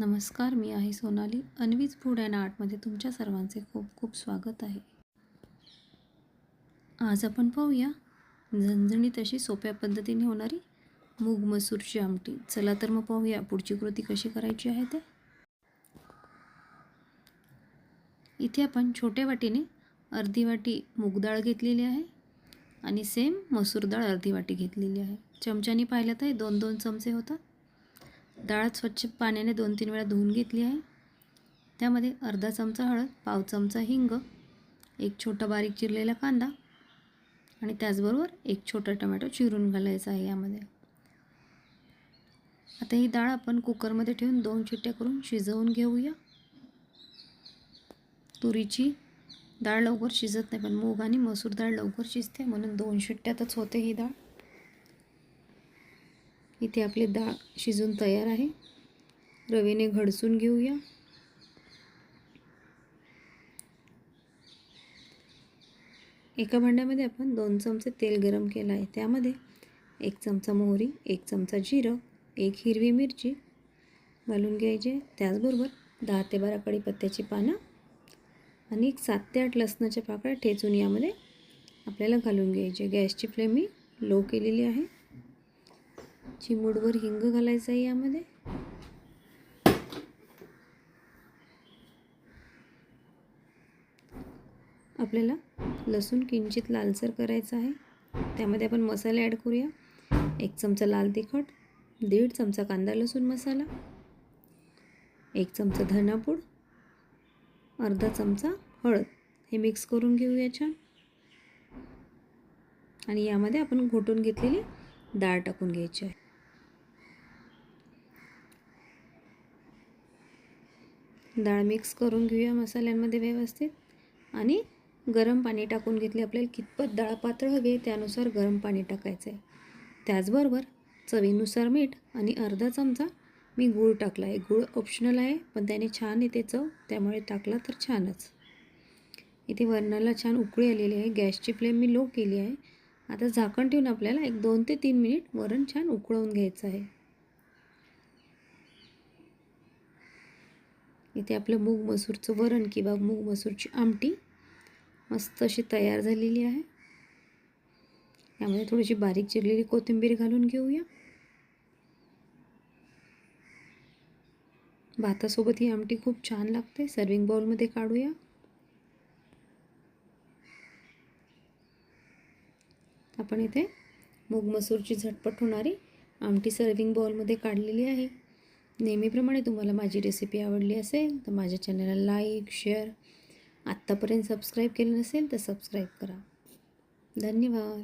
नमस्कार मी आहे सोनाली. अन्वीज फूड अँड आर्टमध्ये तुमच्या सर्वांचे खूप खूप स्वागत आहे. आज आपण पाहूया झणझणीत अशी सोप्या पद्धतीने होणारी मूग मसूरची आमटी. चला तर मग पाहूया पुढची कृती कशी करायची आहे ते. इथे आपण छोट्या वाटीने अर्धी वाटी मूग डाळ घेतलेली आहे आणि सेम मसूर डाळ अर्धी वाटी घेतलेली आहे. चमच्याने पाहिलं तर दोन दोन चमचे होतात. डाळ स्वच्छ पाण्याने दोन तीन वेळा धुवून घेतली आहे. त्यामध्ये अर्धा चमचा हळद पाव चमचा हिंग एक छोटा बारीक चिरलेला कांदा आणि त्याचबरोबर एक छोटा टमॅटो चिरून घालायचा आहे यामध्ये. आता ही डाळ आपण कुकरमध्ये ठेवून दोन शिट्ट्या करून शिजवून घेऊया. तुरीची डाळ लवकर शिजत नाही पण मूग आणि मसूर डाळ लवकर शिजते म्हणून दोन शिट्ट्यातच होते ही डाळ. इथे आपली डाळ शिजून तयार आहे. रवीने घडसून घेऊया. एका भांड्यामध्ये आपण दोन चमचे तेल गरम केलं आहे. त्यामध्ये एक चमचा मोहरी एक चमचा जिरं एक हिरवी मिरची घालून घ्यायचे. त्याचबरोबर दहा ते बारा कढीपत्त्याची पानं आणि एक सात ते आठ लसणाच्या पाकळ्या ठेचून यामध्ये आपल्याला घालून घ्यायचे. गॅसची फ्लेम मी लो केलेली आहे. चिमूडवर हिंग घालायचं आहे यामध्ये? आपल्याला लसूण किंचित लालसर करायचं आहे. त्यामध्ये आपण मसाले ॲड करूया. एक चमचा लाल तिखट दीड चमचा कांदा लसूण मसाला एक चमचा धनापूड अर्धा चमचा हळद. हे मिक्स करून घेऊया छान. आणि यामध्ये आपण घोटून घेतलेली डाळ टाकून घ्यायची आहे. डाळ मिक्स करून घेऊया मसाल्यांमध्ये व्यवस्थित. आणि गरम पाणी टाकून घेतले आपल्याला कितपत डाळ पातळ हवी त्यानुसार गरम पाणी टाकायचं आहे. त्याचबरोबर चवीनुसार मीठ आणि अर्धा चमचा मी गूळ टाकला आहे. गूळ ऑप्शनल आहे पण त्याने छान येते चव त्यामुळे टाकला तर छानच. इथे वरणाला छान उकळी आलेली आहे. गॅसची फ्लेम मी लो केली आहे. आता झाकण ठेवून आपल्याला एक दोन ते तीन मिनिट वरण छान उकळवून घ्यायचं आहे. इथे आपलं मूग मसूरचं वरण किंवा मूग मसूरची आमटी मस्त अशी तयार झालेली आहे. यामध्ये थोडीशी बारीक चिरलेली कोथिंबीर घालून घेऊया. भातासोबत ही आमटी खूप छान लागते. सर्विंग बाउलमध्ये काढूया. आपण इथे मूग मसूरची झटपट होणारी आमटी सर्विंग बाउलमध्ये काढलेली आहे. नेहमीप्रमाणे तुम्हाला माझी रेसिपी आवडली असेल तर माझ्या चॅनलला लाईक शेअर आत्तापर्यंत सबस्क्राईब केलं नसेल तर सबस्क्राईब करा. धन्यवाद.